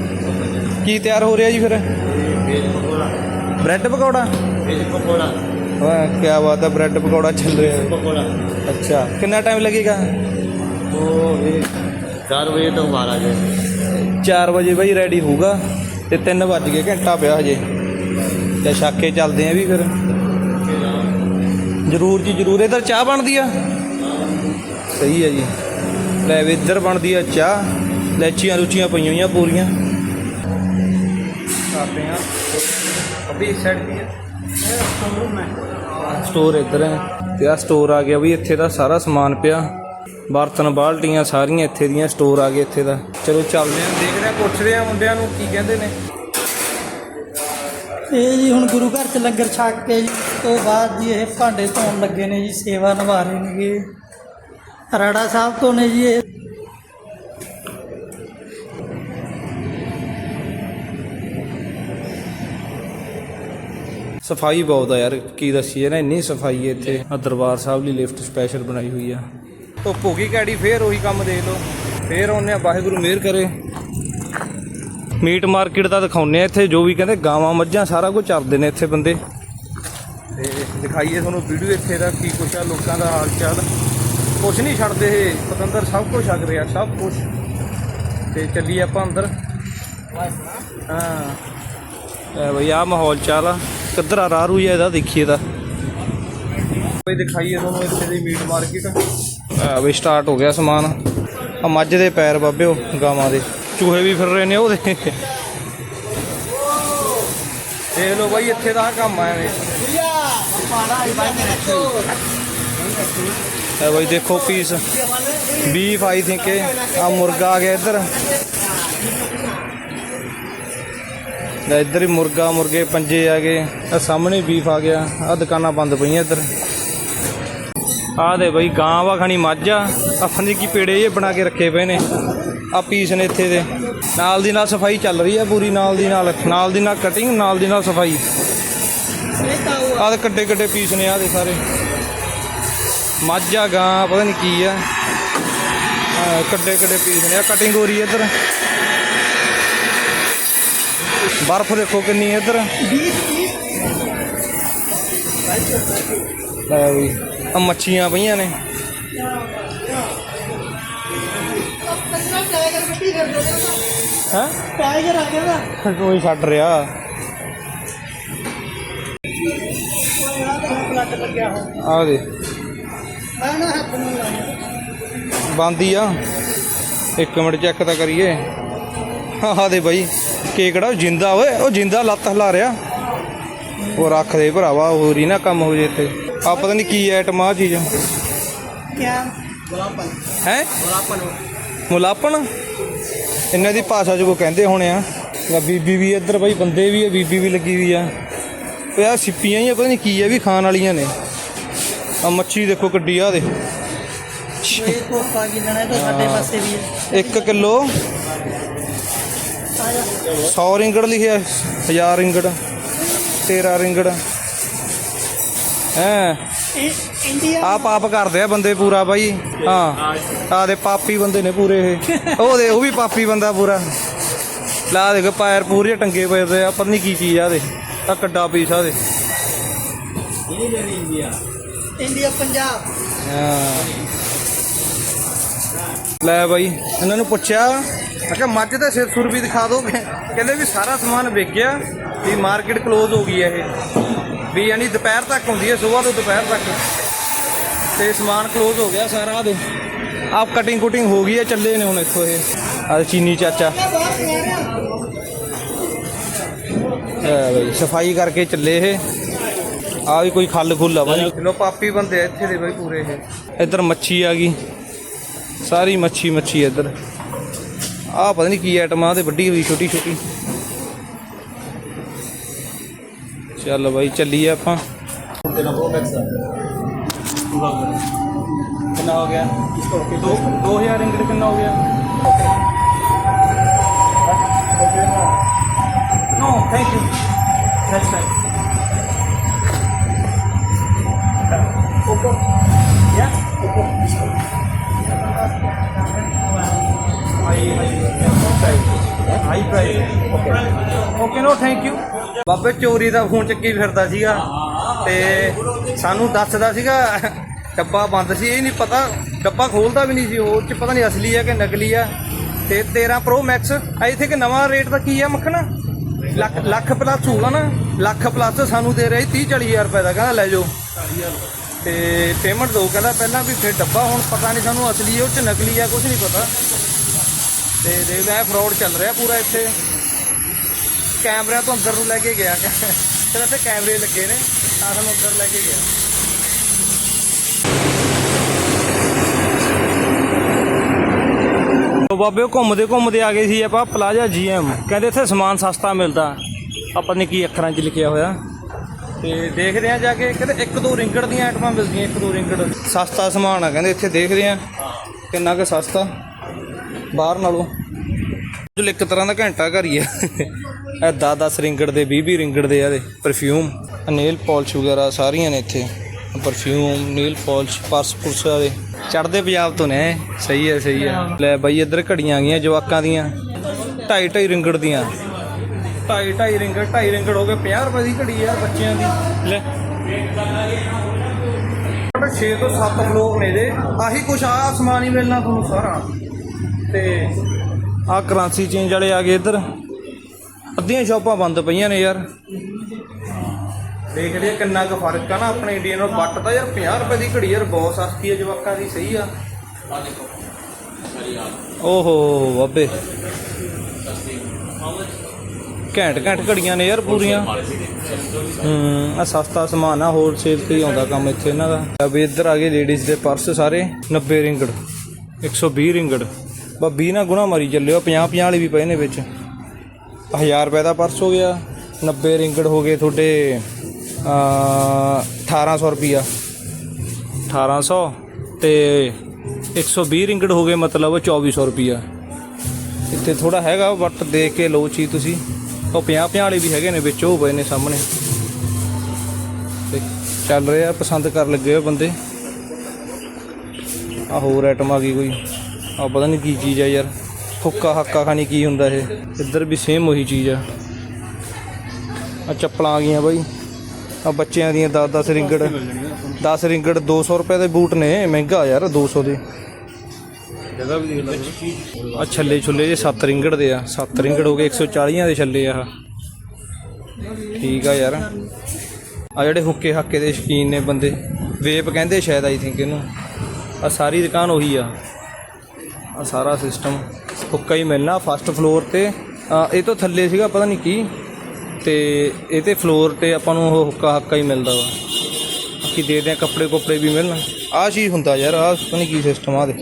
ਕੀ ਤਿਆਰ ਹੋ ਰਿਹਾ ਜੀ ਫਿਰ? ਬ੍ਰੈਡ ਪਕੌੜਾ? ਵੇਜ ਪਕੌੜਾ ਵਾਹ ਕੀ ਬਾਤ ਹੈ ਬ੍ਰੈਡ ਪਕੌੜਾ ਚੱਲ ਰਿਹਾ। ਹੈ ਪਕੌੜਾ ਅੱਛਾ ਕਿੰਨਾ ਟਾਈਮ ਲੱਗੇਗਾ? ਉਹ ਇਹ 4 ਵਜੇ ਤੋਂ 12 ਵਜੇ 4 ਵਜੇ ਬਾਈ ਰੈਡੀ ਹੋਊਗਾ ਤੇ 3 ਵੱਜ ਗਏ ਘੰਟਾ ਪਿਆ ਹਜੇ। ਤੇ ਛਾਕੇ ਚੱਲਦੇ ਆ ਵੀ ਫਿਰ। ਜਰੂਰ ਜੀ ਜਰੂਰ। ਇਧਰ ਚਾਹ ਬਣਦੀ ਆ? ਸਹੀ ਹੈ ਜੀ। ਲੈ ਵੀ ਇੱਧਰ ਬਣਦੀ ਆ ਚਾਹ। ਲੈਚੀਆਂ ਰੁਚੀਆਂ ਪਈਆਂ ਹੋਈਆਂ ਪੂਰੀਆਂ। ਕਰਦੇ ਆ ਅਭੀ ਸੈਟ ਦੀ ਸਟੋਰ ਇੱਧਰ ਹੈ। ਤੇ ਆ ਸਟੋਰ ਆ ਗਿਆ ਵੀ ਇੱਥੇ ਦਾ ਸਾਰਾ ਸਮਾਨ ਪਿਆ। ਬਰਤਨ ਬਾਲਟੀਆਂ ਸਾਰੀਆਂ ਇੱਥੇ ਦੀਆਂ ਸਟੋਰ ਆ ਗਏ ਇੱਥੇ ਦਾ। ਚਲੋ ਚੱਲਦੇ ਆਂ ਦੇਖਦੇ ਆਂ ਪੁੱਛਦੇ ਆਂ ਮੁੰਡਿਆਂ ਨੂੰ ਕੀ ਕਹਿੰਦੇ ਨੇ। ਇਹ ਜੀ ਹੁਣ ਗੁਰੂ ਘਰ ਚ ਲੰਗਰ ਛਕ ਕੇ ਜੀ ਤੋਂ ਬਾਅਦ ਜੀ ਇਹ ਭਾਂਡੇ ਧੋਣ ਲੱਗੇ ਨੇ ਜੀ ਸੇਵਾ ਨਿਭਾ ਰਹੇ ਨੇਗੇ। ਰਾੜਾ ਸਾਹਿਬ ਤੋਂ ਨੇ ਜੀ ਇਹ। ਸਫ਼ਾਈ ਬਹੁਤ ਆ ਯਾਰ ਕੀ ਦੱਸੀਏ ਨਾ ਇੰਨੀ ਸਫ਼ਾਈ ਹੈ ਇੱਥੇ। ਆ ਦਰਬਾਰ ਸਾਹਿਬ ਲਈ ਲਿਫਟ ਸਪੈਸ਼ਲ ਬਣਾਈ ਹੋਈ ਆ। ਧੁੱਪ ਹੋ ਗਈ ਕੈੜੀ ਫੇਰ ਉਹੀ ਕੰਮ ਦੇਖ ਲਓ। ਫੇਰ ਉਹਨੇ ਆ ਵਾਹਿਗੁਰੂ ਮਿਹਰ ਕਰੇ। ਮੀਟ ਮਾਰਕੀਟ ਦਾ ਦਿਖਾਉਨੇ ਆ ਇੱਥੇ ਜੋ ਵੀ ਕਹਿੰਦੇ ਗਾਵਾਂ ਮੱਝਾਂ ਸਾਰਾ ਕੁਝ ਚਰਦੇ ਨੇ ਇੱਥੇ ਬੰਦੇ। ਤੇ ਦਿਖਾਈਏ ਤੁਹਾਨੂੰ ਵੀਡੀਓ ਇੱਥੇ ਦਾ ਕੀ ਕੁਛ ਆ ਲੋਕਾਂ ਦਾ ਹਾਲ ਚਾਲ। ਕੁਛ ਨਹੀਂ ਛੱਡਦੇ ਇਹ ਪਤੰਦਰ ਸਭ ਕੁਝ ਛੱਡ ਰਿਹਾ ਸਭ ਕੁਝ ਤੇ ਚੱਲੀਏ ਆਪਾਂ ਅੰਦਰ। ਹਾਂ। ਬਈ ਆ ਮਾਹੌਲ ਚਾਲ ਆ। ਕਿੱਧਰ ਆ? ਰਾਰੂ ਜਿਹਾ ਇਹਦਾ ਦੇਖੀਏ ਦਾ ਬਈ ਦਿਖਾਈਏ ਤੁਹਾਨੂੰ ਇੱਥੇ ਦੀ ਮੀਟ ਮਾਰਕੀਟ ਆ ਬਈ ਸਟਾਰਟ ਹੋ ਗਿਆ ਸਮਾਨ। ਆ ਮੱਝ ਦੇ ਪੈਰ ਬਾਬਿਓ ਗਾਵਾਂ ਦੇ। ਚੂਹੇ ਵੀ ਫਿਰ ਰਹੇ ਨੇ ਉਹਦੇ। ਦੇਖ ਲਓ ਬਾਈ ਇੱਥੇ ਦਾ ਕੰਮ ਆ ਐਵੇਂ ਐ ਬਾਈ ਦੇਖੋ ਪੀਸ ਬੀਫ ਆਈ ਥਿੰਕ ਆ ਮੁਰਗਾ ਆ ਗਿਆ ਇੱਧਰ। ਲੈ ਇੱਧਰ ਹੀ ਮੁਰਗਾ, ਮੁਰਗੇ ਪੰਜੇ ਆ ਗਏ। ਆ ਸਾਹਮਣੇ ਬੀਫ ਆ ਗਿਆ। ਆ ਦੁਕਾਨਾਂ ਬੰਦ ਪਈਆਂ ਇੱਧਰ। ਆ ਦੇ ਬਈ ਗਾਂ ਵਾ ਖਣੀ ਮੱਝ ਆ। ਅਫਨ ਕੀ ਪੇੜੇ ਇਹ ਬਣਾ ਕੇ ਰੱਖੇ ਪਏ ਨੇ। ਆ ਪੀਸ ਨੇ ਇੱਥੇ ਦੇ। ਨਾਲ ਦੀ ਨਾਲ ਸਫ਼ਾਈ ਚੱਲ ਰਹੀ ਆ ਪੂਰੀ, ਨਾਲ ਦੀ ਨਾਲ। ਨਾਲ ਦੀ ਨਾਲ ਕਟਿੰਗ ਨਾਲ ਦੀ ਨਾਲ ਸਫ਼ਾਈ। ਆ ਦੇ ਕੱਡੇ ਕੱਡੇ ਪੀਸ ਨੇ ਆ ਦੇ ਸਾਰੇ। ਮੱਝ ਆ, ਗਾਂ, ਪਤਾ ਨਹੀਂ ਕੀ ਆ। ਆਹ ਕੱਡੇ ਕੱਡੇ ਪੀਸ ਨੇ। ਆ ਕਟਿੰਗ ਹੋ ਰਹੀ ਹੈ ਇੱਧਰ। ਬਰਫ਼ ਦੇਖੋ ਕਿੰਨੀ ਹੈ ਇੱਧਰ। ਲੈ ਵੀ ਆ ਮੱਛੀਆਂ ਪਈਆਂ ਨੇ। ਹਾਂ? ਟਾਈਗਰ ਆ ਗਿਆ ਨਾ ਕੋਈ ਛੱਡ ਰਿਹਾ। ਪਲੱਟ ਆ ਦੇ ਬੰਦੀ ਆ। ਇੱਕ ਮਿੰਟ ਚੈੱਕ ਤਾਂ ਕਰੀਏ। ਆਹ ਦੇ ਬਾਈ। ਕੇਕੜਾ ਉਹ ਜਿੰਦਾ ਓਏ ਉਹ ਜਿੰਦਾ ਲੱਤ ਹਿਲਾ ਰਿਹਾ। ਉਹ ਰੱਖ ਦੇ ਭਰਾਵਾ ਹੋਰ ਹੀ ਨਾ ਕੰਮ ਹੋ ਜੇ ਇੱਥੇ। ਆ ਪਤਾ ਨਹੀਂ ਕੀ ਆਈਟਮ ਆ ਚੀਜ਼। ਕਿਆ? ਹੈ? ਮੁਲਾਪਣ। ਇਹਨਾਂ ਦੀ ਭਾਸ਼ਾ 'ਚ ਕੋ ਕਹਿੰਦੇ ਹੋਣੇ ਆ। ਆ ਬੀਬੀ ਵੀ ਇੱਧਰ ਬਾਈ ਬੰਦੇ ਵੀ ਆ ਬੀਬੀ ਵੀ ਲੱਗੀ ਵੀ ਆ। ਓਏ ਆ ਸਿੱਪੀਆਂ ਹੀ ਆ ਪਤਾ ਨਹੀਂ ਕੀ ਆ ਵੀ ਖਾਣ ਵਾਲੀਆਂ ਨੇ। ਆ ਮੱਛੀ ਦੇਖੋ ਕੱਡੀ ਆ ਦੇ। ਕੀ ਤਾਂ 1 ਕਿਲੋ ਜਾ 100 ਰਿੰਗੜ ਲਿਖਿਆ 1000 ਰਿੰਗੜ 13 ਰਿੰਗੜ। ਹੈ? ਇਹ ਇੰਡੀਆ ਆ ਪਾਪ ਕਰਦੇ ਆ ਬੰਦੇ ਪੂਰਾ ਬਾਈ। ਹਾਂ। ਆ ਦੇ ਪਾਪੀ ਬੰਦੇ ਨੇ ਪੂਰੇ ਇਹ। ਉਹ ਦੇ ਉਹ ਵੀ ਪਾਪੀ ਬੰਦਾ ਪੂਰਾ। ਲਾ ਦੇਖ ਪੈਰ ਪੂਰੇ ਟੰਗੇ ਪਏ ਤੇ ਆ ਪਤਾ ਨਹੀਂ ਕੀ ਚੀਜ਼ ਆ ਦੇ। ਆ ਕੱਡਾ ਪੀਸ ਆ ਦੇ। ਇੰਡੀਆ ਪੰਜਾਬ। ਹਾਂ। ਲੈ ਬਾਈ ਇਹਨਾਂ ਨੂੰ ਪੁੱਛਿਆ ਕਿਹਾ ਮੱਝ ਦਾ ਸਿਰ ਸੁਰ ਵੀ ਦਿਖਾ ਦੋ ਕਹਿੰਦੇ ਵੀ ਸਾਰਾ ਸਮਾਨ ਵਿਕ ਗਿਆ ਵੀ ਮਾਰਕੀਟ ਕਲੋਜ਼ ਹੋ ਗਈ ਹੈ ਇਹ। ਵੀ ਯਾਨੀ ਦੁਪਹਿਰ ਤੱਕ ਹੁੰਦੀ ਹੈ ਸਵੇਰ ਤੋਂ ਦੁਪਹਿਰ ਤੱਕ। ਤੇ ਸਮਾਨ ਕਲੋਜ਼ ਹੋ ਗਿਆ ਸਾਰਾ ਦੇ। ਆਪ ਕਟਿੰਗ ਕੁਟਿੰਗ ਹੋ ਗਈ ਹੈ ਚੱਲੇ ਨੇ ਹੁਣ ਇੱਥੋਂ ਇਹ। ਆ ਚੀਨੀ ਚਾਚਾ। ਐ ਬਈ ਸਫ਼ਾਈ ਕਰਕੇ ਚੱਲੇ ਇਹ। ਆ ਵੀ ਕੋਈ ਖੱਲ ਖੁੱਲ ਆ ਬਾਈ। ਲੋ ਪਾਪੀ ਬੰਦੇ ਆ ਇੱਥੇ ਦੇ ਬਾਈ ਪੂਰੇ ਇਹ। ਇੱਧਰ ਮੱਛੀ ਆ ਗਈ। ਸਾਰੀ ਮੱਛੀ ਮੱਛੀ ਆ ਇੱਧਰ। ਆ ਪਤਾ ਨਹੀਂ ਕੀ ਆਈਟਮ ਆ ਤੇ ਵੱਡੀ ਹੋਈ ਛੋਟੀ ਛੋਟੀ ਚੱਲ ਬਾਈ ਚੱਲੀਏ ਆਪਾਂ ਕਿੰਨਾ ਹੋ ਗਿਆ 2000 ਇੰਗਲਿਸ਼ ਕਿੰਨਾ ਹੋ ਗਿਆ No, thank you. That's fine. Oppo. Yeah? High, high, high price. Okay. Okay, no, ਬਾਬੇ ਚੋਰੀ ਦਾ ਫੋਨ ਚੱਕੀ ਫਿਰਦਾ ਸੀਗਾ ਤੇ ਸਾਨੂੰ ਦੱਸਦਾ ਸੀਗਾ ਡੱਬਾ ਬੰਦ ਸੀ ਇਹ ਨਹੀਂ ਪਤਾ ਡੱਬਾ ਖੋਲਦਾ ਵੀ ਨਹੀਂ ਸੀ ਉਹ ਚ ਪਤਾ ਨਹੀਂ ਅਸਲੀ ਹੈ ਕਿ ਨਕਲੀ ਆ ਤੇ 13 ਪ੍ਰੋ ਮੈਕਸ ਆਈ ਥਿੰਕ ਨਵਾਂ ਰੇਟ ਦਾ ਕੀ ਆ ਮੱਖਣ ਲੱਖ ਲੱਖ ਪਲੱਸ ਹੋਊਗਾ ਨਾ ਲੱਖ ਪਲੱਸ ਸਾਨੂੰ ਦੇ ਰਿਹਾ 30 40000 ਰੁਪਏ ਦਾ ਕਹਿੰਦਾ ਲੈ ਜਾਓ ਤੇ ਪੇਮੈਂਟ ਦੋ ਕਹਿੰਦਾ ਪਹਿਲਾਂ ਵੀ ਫਿਰ ਡੱਬਾ ਹੁਣ ਪਤਾ ਨਹੀਂ ਸਾਨੂੰ ਅਸਲੀ ਹੈ ਉਹ ਚ ਨਕਲੀ ਆ ਕੁਝ ਨਹੀਂ ਪਤਾ ਤੇ ਦੇਖ ਲੈ ਫਰਾਡ ਚੱਲ ਰਿਹਾ ਪੂਰਾ ਇੱਥੇ। ਕੈਮਰਿਆਂ ਤੋਂ ਅੰਦਰ ਨੂੰ ਲੈ ਕੇ ਗਿਆ। ਤੇ ਇੱਥੇ ਕੈਮਰੇ ਲੱਗੇ ਨੇ ਤਾਂ ਸਾਨੂੰ ਅੰਦਰ ਲੈ ਕੇ ਗਿਆ। ਬਾਬੇ ਘੁੰਮਦੇ ਘੁੰਮਦੇ ਆ ਗਏ ਸੀ ਆਪਾਂ ਪਲਾਜ਼ਾ ਜੀਐਮ ਕਹਿੰਦੇ ਇੱਥੇ ਸਮਾਨ ਸਸਤਾ ਮਿਲਦਾ। ਆਪਾਂ ਨੇ ਕੀ ਅੱਖਰਾਂ 'ਚ ਲਿਖਿਆ ਹੋਇਆ? ਤੇ ਦੇਖਦੇ ਆ ਜਾ ਕੇ ਕਹਿੰਦੇ ਇੱਕ ਦੋ ਰਿੰਗੜ ਦੀਆਂ ਆਈਟਮਾਂ ਮਿਲਦੀਆਂ ਇੱਕ ਦੋ ਰਿੰਗੜ। ਸਸਤਾ ਸਮਾਨ ਆ ਕਹਿੰਦੇ ਇੱਥੇ ਦੇਖਦੇ ਆ। ਕਿੰਨਾ ਕੁ ਸਸਤਾ? ਬਾਹਰ ਨਾਲੋਂ। ਜੋ ਇੱਕ ਤਰ੍ਹਾਂ ਦਾ ਘੰਟਾ ਘਰ ਹੀ ਆ ਇਹ 10 10 ਰਿੰਗੜ ਦੇ 20 20 ਰਿੰਗੜ ਦੇ ਆ ਦੇ ਪਰਫਿਊਮ ਨੇਲ ਪਾਲਿਸ਼ ਵਗੈਰਾ ਸਾਰੀਆਂ ਨੇ ਇੱਥੇ। ਪਰਫਿਊਮ ਨੇਲ ਪਾਲਿਸ਼ ਪਰਸ ਪੁਰਸ ਦੇ ਚੜਦੇ ਪੰਜਾਬ ਤੋਂ ਨੇ ਸਹੀ ਹੈ ਸਹੀ ਹੈ। ਲੈ ਬਾਈ, ਇੱਧਰ ਘੜੀਆਂ ਆ ਗਈਆਂ ਜਵਾਕਾਂ ਦੀਆਂ। ਢਾਈ ਢਾਈ ਰਿੰਗੜ ਦੀਆਂ। ਢਾਈ ਢਾਈ ਰਿੰਗੜ ਢਾਈ ਰਿੰਗੜ ਹੋ ਗਏ। 50 ਰੁਪਏ ਦੀ ਘੜੀ ਆ ਬੱਚਿਆਂ ਦੀ। ਲੈ। 6 ਤੋਂ 7 ਫਲੋਰ ਨੇ ਦੇ ਆਹੀ ਕੁਛ ਆ ਸਮਾਨ ਹੀ ਮਿਲਣਾ ਤੁਹਾਨੂੰ ਸਾਰਾ। ਤੇ ਆ ਕਰੰਸੀ ਚੇਂਜ ਵਾਲੇ ਆ ਗਏ ਇੱਧਰ। ਅੱਧੀਆਂ ਸ਼ਾਪਾਂ ਬੰਦ ਪਈਆਂ ਨੇ ਯਾਰ। ਦੇਖ ਲਿਆ ਕਿੰਨਾ ਕੁ ਫ਼ਰਕ ਆ ਨਾ ਆਪਣੇ ਇੰਡੀਆ ਨਾਲ ਬੱਟ ਤਾਂ ਯਾਰ 50 ਰੁਪਏ ਦੀ ਘੜੀ ਯਾਰ ਬਹੁਤ ਸਸਤੀ ਹੈ ਜਵਾਕਾਂ ਦੀ ਸਹੀ ਆ। ਓਹੋ ਬਾਬੇ। ਘੈਂਟ ਘੈਂਟ ਘੜੀਆਂ ਨੇ ਯਾਰ ਪੂਰੀਆਂ। ਹੂੰ ਆ ਸਸਤਾ ਸਮਾਨ ਆ ਹੋਲਸੇਲ ਤੇ ਹੀ ਆਉਂਦਾ ਕੰਮ ਇੱਥੇ ਇਹਨਾਂ ਦਾ। ਆ ਵੀ ਇੱਧਰ ਆ ਗਏ ਲੇਡੀਜ਼ ਦੇ ਪਰਸ ਸਾਰੇ। 90 ਰਿੰਗੜ 120 ਰਿੰਗੜ। ਬਾ 20 ਨਾ ਗੁਣਾ ਮਾਰੀ ਚੱਲਿਓ 50 50 ਵਾਲੇ ਵੀ ਪਏ ਨੇ ਵਿੱਚ। 1000 ਰੁਪਏ ਦਾ ਪਰਸ ਹੋ ਗਿਆ 90 ਰਿੰਗੜ ਹੋ ਗਏ ਤੁਹਾਡੇ ਅ 1800 ਰੁਪਿਆ 1800 ਤੇ 120 ਰਿੰਗੜ ਹੋ ਗਏ ਮਤਲਬ 2400 ਰੁਪਿਆ ਇੱਥੇ ਥੋੜਾ ਹੈਗਾ ਬਟ ਦੇਖ ਕੇ ਲਓ ਚੀਜ਼ ਤੁਸੀਂ। ਉਹ 50 50 ਵਾਲੇ ਵੀ ਹੈਗੇ ਨੇ ਵਿੱਚ ਉਹ ਪਏ ਨੇ ਸਾਹਮਣੇ। ਤੇ ਚੱਲ ਰਿਹਾ ਪਸੰਦ ਕਰ ਲੱਗੇ ਹੋਏ ਬੰਦੇ। ਆ ਹੋਰ ਆਈਟਮ ਆ ਗਈ ਕੋਈ। ਆ ਪਤਾ ਨਹੀਂ ਕੀ ਚੀਜ਼ ਆ ਯਾਰ। ਹੁੱਕਾ ਹੱਕਾ ਖਾਣੀ ਕੀ ਹੁੰਦਾ ਇਹ? ਇੱਧਰ ਵੀ ਸੇਮ ਉਹੀ ਚੀਜ਼ ਆ। ਆ ਚੱਪਲਾਂ ਆ ਗਈਆਂ ਬਾਈ। ਆ ਬੱਚਿਆਂ ਦੀਆਂ 10 10 ਰਿੰਗੜ। 10 ਰਿੰਗੜ 200 ਰੁਪਏ ਦੇ ਬੂਟ ਨੇ। ਮਹਿੰਗਾ ਯਾਰ 200 ਦੇ ਜਗ੍ਹਾ ਵੀ ਦੇਖ ਲਾ ਆ ਛੱਲੇ ਛੁੱਲੇ ਜੇ 7 ਰਿੰਗੜ ਦੇ ਆ। 7 ਰਿੰਗੜ ਹੋ ਗਏ 140 ਦੇ ਛੱਲੇ ਆ ਠੀਕ ਆ ਯਾਰ। ਆ ਜਿਹੜੇ ਹੁੱਕੇ ਹਾਕੇ ਦੇ ਸ਼ਕੀਨ ਨੇ ਬੰਦੇ। ਵੇਪ ਕਹਿੰਦੇ ਸ਼ਾਇਦ ਆਈ ਥਿੰਕ ਇਹਨੂੰ। ਆ ਸਾਰੀ ਦੁਕਾਨ ਉਹੀ ਆ। ਆ ਸਾਰਾ ਸਿਸਟਮ ਹੁੱਕਾ ਹੀ ਮਿਲਣਾ ਫਸਟ ਫਲੋਰ ਤੇ। ਇਹ ਤੋਂ ਥੱਲੇ ਸੀਗਾ, ਪਤਾ ਨਹੀਂ ਕੀ। ਤੇ ਇਹ ਤੇ ਫਲੋਰ ਤੇ ਆਪਾਂ ਨੂੰ ਉਹ ਹੁੱਕਾ ਹੱਕਾ ਹੀ ਮਿਲਦਾ ਵਾ। ਬਾਕੀ ਦੇ ਦੇ ਕੱਪੜੇ ਕੁਪੜੇ ਵੀ ਮਿਲਣ। ਆਹ ਚੀਜ਼ ਹੁੰਦਾ ਯਾਰ ਆਹ ਪਤਾ ਨਹੀਂ ਕੀ ਸਿਸਟਮ ਆ ਦੇ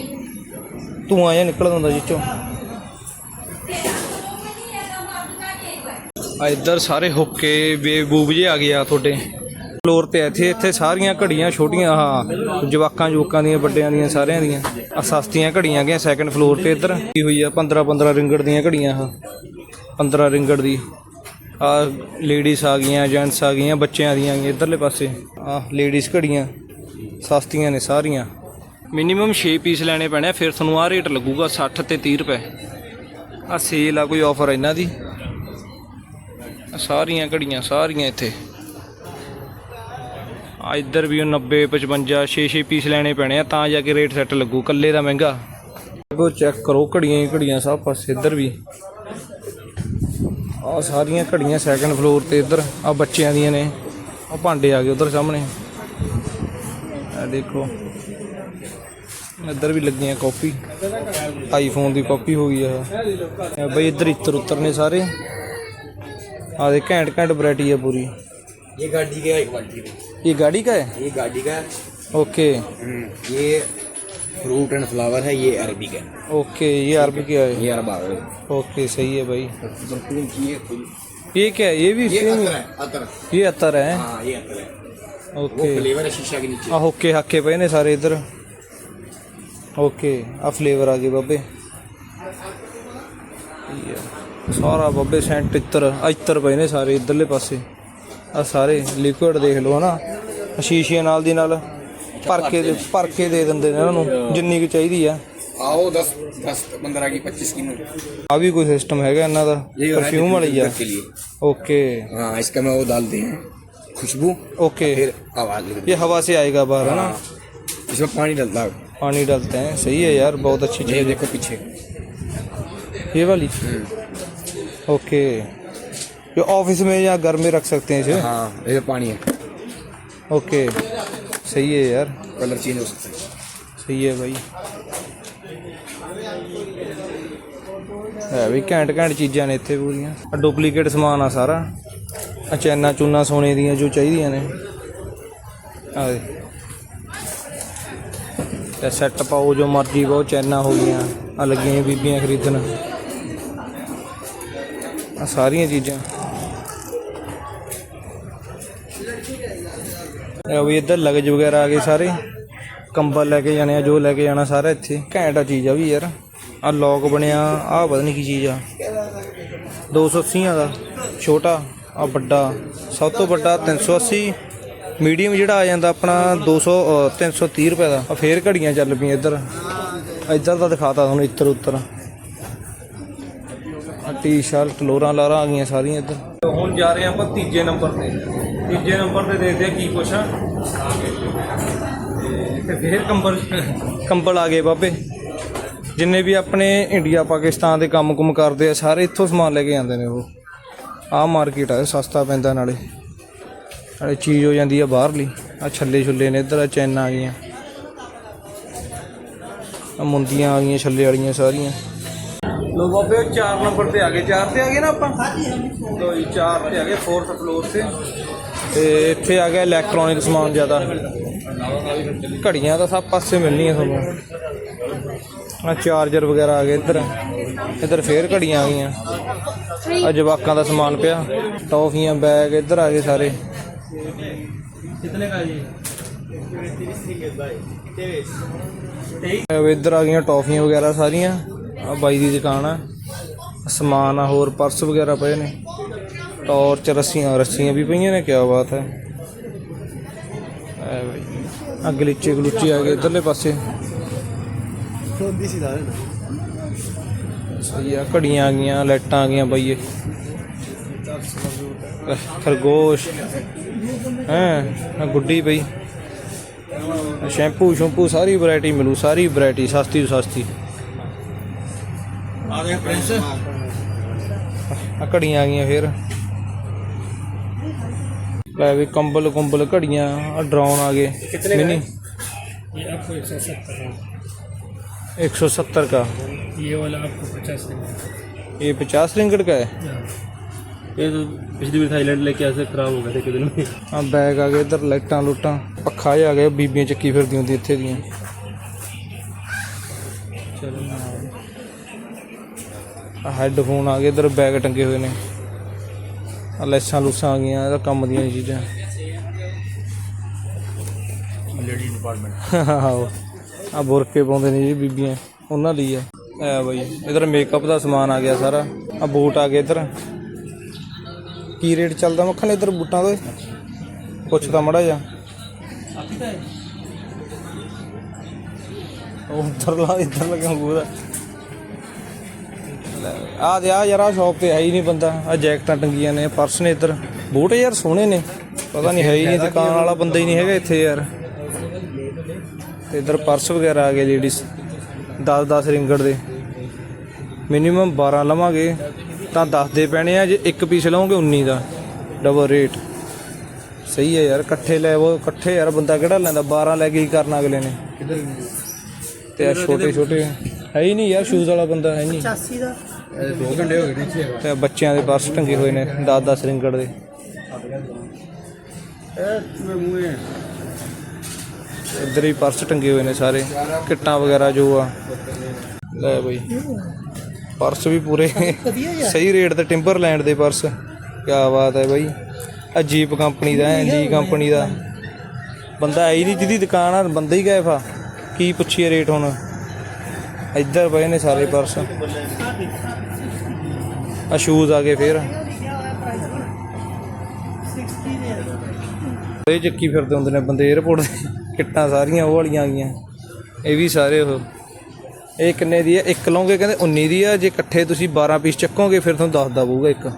ਧੂਆਂ ਜਿਹਾ ਨਿਕਲਦਾ ਹੁੰਦਾ ਜਿੱਚੋਂ ਆ ਇੱਧਰ ਸਾਰੇ ਹੁੱਕੇ ਬੇਬੂਬ ਜੇ ਆ ਗਏ ਆ ਤੁਹਾਡੇ। ਫਲੋਰ ਤੇ ਇੱਥੇ ਇੱਥੇ ਸਾਰੀਆਂ ਘੜੀਆਂ ਛੋਟੀਆਂ ਆਹ ਜਵਾਕਾਂ ਜੋਕਾਂ ਦੀਆਂ ਵੱਡਿਆਂ ਦੀਆਂ ਸਾਰਿਆਂ ਦੀਆਂ। ਆ ਸਸਤੀਆਂ ਘੜੀਆਂ ਗਈਆਂ ਸੈਕੰਡ ਫਲੋਰ ਤੇ ਇੱਧਰ। ਕੀ ਹੋਈ ਆ 15 15 ਰਿੰਗੜ ਦੀਆਂ ਘੜੀਆਂ ਆਹ। 15 ਰਿੰਗੜ ਦੀ। ਆ ਲੇਡੀਜ਼ ਆ ਗਈਆਂ ਜੈਂਟਸ ਆ ਗਈਆਂ ਬੱਚਿਆਂ ਦੀਆਂ ਆ ਗਈਆਂ ਇੱਧਰਲੇ ਪਾਸੇ। ਆ ਲੇਡੀਜ਼ ਘੜੀਆਂ ਸਸਤੀਆਂ ਨੇ ਸਾਰੀਆਂ। ਮਿਨੀਮਮ 6 ਪੀਸ ਲੈਣੇ ਪੈਣੇ ਆ, ਫਿਰ ਤੁਹਾਨੂੰ ਆ ਰੇਟ ਲੱਗੂਗਾ 60 ਤੇ 30 ਰੁਪਏ। ਆ ਸੇਲ ਆ ਕੋਈ ਆਫਰ ਇਹਨਾਂ ਦੀ। ਸਾਰੀਆਂ ਘੜੀਆਂ ਸਾਰੀਆਂ ਇੱਥੇ। ਆ ਇੱਧਰ ਵੀ 90 55 6-6 ਪੀਸ ਲੈਣੇ ਪੈਣੇ ਆ, ਤਾਂ ਜਾ ਕੇ ਰੇਟ ਸੈੱਟ ਲੱਗੂ ਕੱਲੇ ਦਾ ਮਹਿੰਗਾ। ਕੋ ਚੈੱਕ ਕਰੋ, ਘੜੀਆਂ ਹੀ ਘੜੀਆਂ ਸਭ ਪਾਸੇ, ਇੱਧਰ ਵੀ। ਆ ਸਾਰੀਆਂ ਘੜੀਆਂ ਸੈਕੰਡ ਫਲੋਰ ਤੇ ਇੱਧਰ ਆ ਬੱਚਿਆਂ ਦੀਆਂ ਨੇ। ਆ ਭਾਂਡੇ ਆ ਗਏ ਉਧਰ ਸਾਹਮਣੇ। ਆ ਦੇਖੋ। ਇੱਧਰ ਵੀ ਲੱਗੀਆਂ ਕਾਪੀ ਆਈਫੋਨ ਦੀ ਕਾਪੀ ਹੋ ਗਈ ਆ। ਬਈ ਇੱਧਰ ਇੱਤਰ ਉੱਤਰ ਨੇ ਸਾਰੇ। ਆ ਦੇ ਘੈਂਟ ਘੈਂਟ ਵੈਰਾਈਟੀ ਆ ਪੂਰੀ। ਇਹ ਗੱਡੀ ਗਿਆ ਇੱਕ ਵਾਲੀ ये गाड़ी का है ये गाड़ी का है ओके ये फ्रूट एंड फ्लावर है ये अरबी का है ओके ये अरब क्या है ये अरबा है ओके सही है भाई परफ्यूम की ये फुल ये क्या है ये भी ये सेम अतर है अतर ये अतर है हाँ ये अतर है वो ओके फ्लेवर है शीशा के नीचे ਆ ਹੋਕੇ ਹਾਕੇ ਪਏ ਨੇ ਸਾਰੇ ਇੱਧਰ ਓਕੇ ਆ ਫਲੇਵਰ ਆ ਗਏ ਬਾਬੇ ਇਹ ਆ। ਸਾਰਾ ਬਾਬੇ ਸੈਂਟ ਇੱਤਰ ਆ ਇੱਤਰ ਪਏ ਨੇ ਸਾਰੇ ਇੱਧਰਲੇ ਪਾਸੇ ਆ ਸਾਰੇ ਲਿਕੁਇਡ ਦੇਖ ਲਓ ਹਨਾ ਆਹ ਸ਼ੀਸ਼ੀਆਂ ਨਾਲ ਦੀ ਨਾਲ ਭਰ ਕੇ ਦੇ ਭਰ ਕੇ ਦੇ ਦਿੰਦੇ ਨੇ ਇਹਨਾਂ ਨੂੰ ਜਿੰਨੀ ਕੁ ਚਾਹੀਦੀ ਆ आओ दस दस पंद्रह की पच्चीस की ਆ ਵੀ ਕੋਈ ਸਿਸਟਮ ਹੈਗਾ ਇਹਨਾਂ ਦਾ ये हो रहा है ਪਰਫਿਊਮ ਵਾਲੀ ਆ diffuser के लिए ओके हाँ इसका में वो डालते हैं खुशबू ओके फिर आवाज निकलती ये हवा से आएगा बाहर है ना है इसमें पानी डलता है पानी डालते हैं सही है यार बहुत अच्छी ये चीज़ देखो पीछे है ये वाली हम्म। ओके जो ऑफिस में या घर में रख सकते हैं इसे हाँ ये पानी है ओके सही है यार कलर चेंज हो सकता है सही है भाई ਹੈ ਵੀ ਘੈਂਟ ਘੈਂਟ ਚੀਜ਼ਾਂ ਨੇ ਇੱਥੇ ਪੂਰੀਆਂ ਆ ਡੁਪਲੀਕੇਟ ਸਮਾਨ ਆ ਸਾਰਾ ਆ ਚੈਨਾ ਚੂਨਾ ਸੋਨੇ ਦੀਆਂ ਜੋ ਚਾਹੀਦੀਆਂ ਨੇ ਆ ਦੇ ਤੇ ਸੈੱਟ ਪਾਓ ਜੋ ਮਰਜ਼ੀ ਪਾਓ ਚੈਨਾ ਹੋ ਗਈਆਂ ਆ ਲੱਗੀਆਂ ਬੀਬੀਆਂ ਖਰੀਦਣ ਆ ਸਾਰੀਆਂ ਚੀਜ਼ਾਂ ਵੀ ਇੱਧਰ ਲਗਜ ਵਗੈਰਾ ਆ ਗਏ ਸਾਰੇ। ਕੰਬਲ ਲੈ ਕੇ ਜਾਣੇ ਆ ਜੋ ਲੈ ਕੇ ਜਾਣਾ ਸਾਰਾ ਇੱਥੇ। ਘੈਂਟ ਆ ਚੀਜ਼ ਆ ਵੀ ਯਾਰ। ਆ ਲੋਕ ਬਣਿਆ ਆ ਪਤਾ ਨਹੀਂ ਕੀ ਚੀਜ਼ ਆ। 280 ਦਾ ਛੋਟਾ ਆ ਵੱਡਾ। ਸਭ ਤੋਂ ਵੱਡਾ 380 ਮੀਡੀਅਮ ਜਿਹੜਾ ਆ ਜਾਂਦਾ ਆਪਣਾ 200 ਅ, 330 ਰੁਪਏ ਦਾ। ਆ ਫੇਰ ਘੜੀਆਂ ਚੱਲ ਪਈਆਂ ਇੱਧਰ। ਇੱਧਰ ਦਾ ਦਿਖਾਤਾ ਤੁਹਾਨੂੰ ਇੱਧਰ ਉੱਤਰ। ਆ ਟੀ-ਸ਼ਰਟ ਲੋਰਾਂ ਲਾਰਾਂ ਆ ਗਈਆਂ ਸਾਰੀਆਂ ਇੱਧਰ। ਹੁਣ ਜਾ ਰਹੇ ਆਪਾਂ ਤੀਜੇ ਨੰਬਰ ਤੇ। ਤੀਜੇ ਨੰਬਰ ਤੇ ਦੇਖਦੇ ਆ ਕੀ ਕੁਛ ਆ। ਤੇ ਫੇਰ ਕੰਬਲ ਕੰਬਲ ਆ ਗਏ ਬਾਬੇ। ਜਿੰਨੇ ਵੀ ਆਪਣੇ ਇੰਡੀਆ ਪਾਕਿਸਤਾਨ ਦੇ ਕੰਮ ਕੁਮ ਕਰਦੇ ਆ ਸਾਰੇ ਇੱਥੋਂ ਸਮਾਨ ਲੈ ਕੇ ਜਾਂਦੇ ਨੇ ਉਹ। ਆਹ ਮਾਰਕੀਟ ਆ ਸਸਤਾ ਪੈਂਦਾ ਨਾਲੇ। ਨਾਲੇ ਚੀਜ਼ ਹੋ ਜਾਂਦੀ ਆ ਬਾਹਰਲੀ। ਆ ਛੱਲੇ ਛੁੱਲੇ ਨੇ ਇੱਧਰ ਆ ਚੈਨਾ ਆ ਗਈਆਂ। ਆ ਮੁੰਦੀਆਂ ਆ ਗਈਆਂ ਛੱਲੇ ਵਾਲੀਆਂ ਸਾਰੀਆਂ। ਲੋ ਬਾਬੇ 4 ਨੰਬਰ ਤੇ ਆ ਗਏ। 4 ਤੇ ਆ ਗਏ ਨਾ ਆਪਾਂ? ਲੋ ਜੀ 4 ਤੇ ਆ ਗਏ 4th ਫਲੋਰ ਤੇ। ਤੇ ਇੱਥੇ ਆ ਗਿਆ ਇਲੈਕਟ੍ਰੋਨਿਕ ਸਮਾਨ ਜ਼ਿਆਦਾ। ਘੜੀਆਂ ਤਾਂ ਸਭ ਪਾਸੇ ਮਿਲਣੀਆਂ ਤੁਹਾਨੂੰ। ਆ ਚਾਰਜਰ ਵਗੈਰਾ ਆ ਗਏ ਇੱਧਰ। ਇੱਧਰ ਫੇਰ ਘੜੀਆਂ ਆ ਗਈਆਂ। ਆ ਜਵਾਕਾਂ ਦਾ ਸਮਾਨ ਪਿਆ। ਟੌਫੀਆਂ, ਬੈਗ ਇੱਧਰ ਆ ਗਏ ਸਾਰੇ। ਕਿਤਨੇ ਦਾ ਜੀ ਇੱਧਰ ਆ ਗਈਆਂ ਟੌਫੀਆਂ ਵਗੈਰਾ ਸਾਰੀਆਂ। ਆ ਬਾਈ ਦੀ ਦੁਕਾਨ ਆ। ਸਮਾਨ ਆ ਹੋਰ ਪਰਸ ਵਗੈਰਾ ਪਏ ਨੇ। ਟੌਰਚ ਰੱਸੀਆਂ ਰੱਸੀਆਂ ਵੀ ਪਈਆਂ ਨੇ ਕਿਆ ਬਾਤ ਹੈ ਐ ਬਾਈ ਆ ਗਲੀਚੇ ਗਲੂਚੇ ਆ ਗਏ ਇੱਧਰਲੇ ਪਾਸੇ ਸਹੀ ਆ ਘੜੀਆਂ ਆ ਗਈਆਂ ਲਾਈਟਾਂ ਆ ਗਈਆਂ ਬਾਈ ਇਹ ਖਰਗੋਸ਼ ਹੈ ਆ ਗੁੱਡੀ ਪਈ ਸ਼ੈਂਪੂ ਸ਼ੈਂਪੂ ਸਾਰੀ ਵੈਰਾਈਟੀ ਮਿਲੂ ਸਾਰੀ ਵੈਰਾਈਟੀ ਸਸਤੀ ਤੋਂ ला कंबल कुंबल घड़ियाँ ड्राउन आ गए कितने एक सौ सत्तर का ये वाला आपको पचास ये पचास रिंगड़ का है ये तो पिछली बार थाईलैंड लेके ऐसे खराब हो गए थे दिन में हाँ बैग आ गए इधर लाइटा लुटा पखा ही आ गया बीबियाँ चक्की फिर होंगी इतने दियाँ चलो हैडफोन आ गए इधर बैग टंगे हुए ने ਆ ਲੈਸਾਂ ਲੂਸਾਂ ਆ ਗਈਆਂ ਇਹਦਾ ਕੰਮ ਦੀਆਂ ਚੀਜ਼ਾਂ। ਲੇਡੀ ਡਿਪਾਰਟਮੈਂਟ ਆਹੋ ਆ ਬੁਰਕੇ ਪਾਉਂਦੇ ਨੇ ਜੀ ਬੀਬੀਆਂ ਉਹਨਾਂ ਲਈ ਆ। ਐ ਬਈ ਇਧਰ ਮੇਕਅਪ ਦਾ ਸਮਾਨ ਆ ਗਿਆ ਸਾਰਾ ਆ ਬੂਟ ਆ ਗਏ ਇਧਰ। ਕੀ ਰੇਟ ਚੱਲਦਾ ਮੱਖਣ ਇਧਰ ਬੂਟਾਂ ਦਾ? ਪੁੱਛਦਾ ਮੜਾ ਜਾ ਉਹ ਉੱਧਰ ਲਾ ਇੱਧਰ ਲੱਗਿਆ ਬੂਦਾ ਆ ਦੇ ਆ ਯਾਰ ਆ ਸ਼ਾਪ ਤੇ ਹੈ ਹੀ ਨਹੀਂ ਬੰਦਾ। ਆ ਜੈਕਟਾਂ ਟੰਗੀਆਂ ਨੇ ਪਰਸ ਨੇ ਇੱਧਰ। ਬੂਟ ਯਾਰ ਸੋਹਣੇ ਨੇ। ਪਤਾ ਨਹੀਂ ਹੈ ਹੀ ਨਹੀਂ ਦੁਕਾਨ ਵਾਲਾ ਬੰਦਾ ਹੀ ਨਹੀਂ ਹੈਗਾ ਇੱਥੇ ਯਾਰ। ਤੇ ਇਧਰ ਪਰਸ ਵਗੈਰਾ ਆ ਗਏ ਲੇਡੀਜ਼ 10 10 ਰਿੰਗੜ ਦੇ। ਮਿਨੀਮਮ 12 ਲਵਾਂਗੇ। ਤਾਂ 10 ਦੇ ਪੈਣੇ ਆ ਜੇ ਇੱਕ ਪੀਸ ਲਓਗੇ 19 ਦਾ। ਡਬਲ ਰੇਟ ਸਹੀ ਹੈ ਯਾਰ ਇਕੱਠੇ ਲੈ ਉਹ ਇਕੱਠੇ ਯਾਰ ਬੰਦਾ ਕਿਹੜਾ ਲੈਂਦਾ? 12 ਲੈ ਕੇ ਕੀ ਕਰਨਾ ਅਗਲੇ ਨੇ। ਤੇ ਛੋਟੇ ਛੋਟੇ। ਹੈ ਹੀ ਨਹੀਂ ਯਾਰ ਸ਼ੂਜ਼ ਵਾਲਾ ਬੰਦਾ ਹੈ ਨਹੀਂ। 85 ਦਾ। 2 ਘੰਟੇ ਹੋ ਗਏ ਨੇ ਤੇ ਬੱਚਿਆਂ ਦੇ ਪਰਸ ਟੰਗੇ ਹੋਏ ਨੇ 10 10 ਰਿੰਗੜ ਦੇ। ਇਹ ਇੱਧਰ ਹੀ ਪਰਸ ਟੰਗੇ ਹੋਏ ਨੇ ਸਾਰੇ, ਕਿੱਟਾਂ ਵਗੈਰਾ ਜੋ ਆ। ਲੈ ਬਈ, ਪਰਸ ਵੀ ਪੂਰੇ। ਸਹੀ ਰੇਟ ਤੇ ਟਿੰਬਰਲੈਂਡ ਦੇ ਪਰਸ। ਕੀ ਬਾਤ ਹੈ ਬਾਈ, ਅਜੀਬ ਕੰਪਨੀ ਦਾ ਹੈ ਜੀ ਕੰਪਨੀ ਦਾ। ਬੰਦਾ ਆਈ ਹੀ ਨਹੀਂ ਜਿਹਦੀ ਦੁਕਾਨ ਆ, ਬੰਦਾ ਹੀ ਗਾਇਬ ਆ। ਕੀ ਪੁੱਛੀਏ ਰੇਟ ਹੁਣ? ਇੱਧਰ ਪਏ ਨੇ ਸਾਰੇ ਪਰਸ ਆ ਸ਼ੂਜ਼ ਆ ਗਏ ਫੇਰ। ਇਹ ਚੱਕੀ ਫਿਰਦੇ ਹੁੰਦੇ ਨੇ ਬੰਦੇ 에어ਪੋਰਟ ਦੇ। ਕਿੱਟਾਂ ਸਾਰੀਆਂ ਉਹ ਵਾਲੀਆਂ ਆ ਗਈਆਂ। ਇਹ ਵੀ ਸਾਰੇ ਉਹ। ਇਹ ਕਿੰਨੇ ਦੀ ਹੈ ਇੱਕ ਲਓਗੇ ਕਹਿੰਦੇ 19 ਦੀ ਆ। ਜੇ ਇਕੱਠੇ ਤੁਸੀਂ 12 ਪੀਸ ਚੱਕੋਗੇ, ਫਿਰ ਤੁਹਾਨੂੰ ਦੱਸਦਾ ਪਊਗਾ ਇੱਕ।